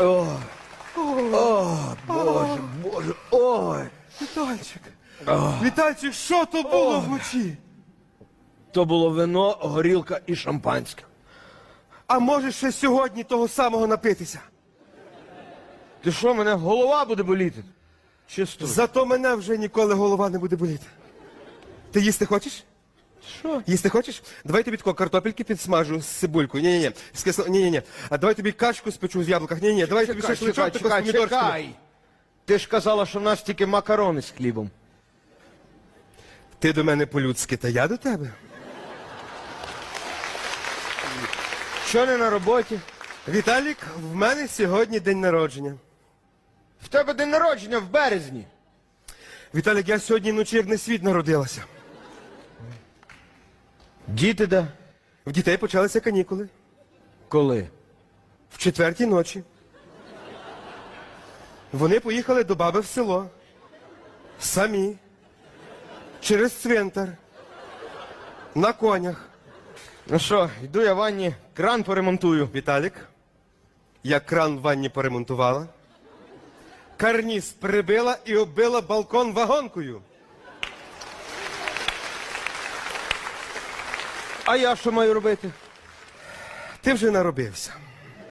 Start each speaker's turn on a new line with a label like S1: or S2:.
S1: О, о, боже, боже, ой.
S2: Вітальчик. Вітальчик, що то було вночі?
S1: То було вино, горілка і шампанське.
S2: А може ще сьогодні того самого напитися?
S1: Ти що, мене голова буде боліти? Чисто.
S2: Зато мене вже ніколи голова не буде боліти. Ти їсти хочеш?
S1: Що?
S2: Їсти хочеш? Давай тобі тако картопельки підсмажу з цибулькою. Ні, ні, ні. З кисло... Ні, ні, ні. А давай тобі качку спечу з яблуках. Ні, ні. Давай тобі
S1: Чекай,
S2: шашличок тако з
S1: чекай, чекай. Ти ж казала, що в нас тільки макарони з хлібом.
S2: Ти до мене по-людськи, та я до тебе.
S1: Що не на роботі?
S2: Віталік, в мене сьогодні день народження.
S1: В тебе день народження в березні.
S2: Віталік, я сьогодні вночі як на світ народилася.
S1: Діти де?
S2: В дітей почалися канікули.
S1: Коли?
S2: В четвертій ночі. Вони поїхали до баби в село. Самі. Через цвинтар. На конях.
S1: Ну що, йду я в ванні, кран поремонтую.
S2: Віталік, я кран в ванні поремонтувала. Карніз прибила і оббила балкон вагонкою.
S1: А я що маю робити?
S2: Ти вже наробився.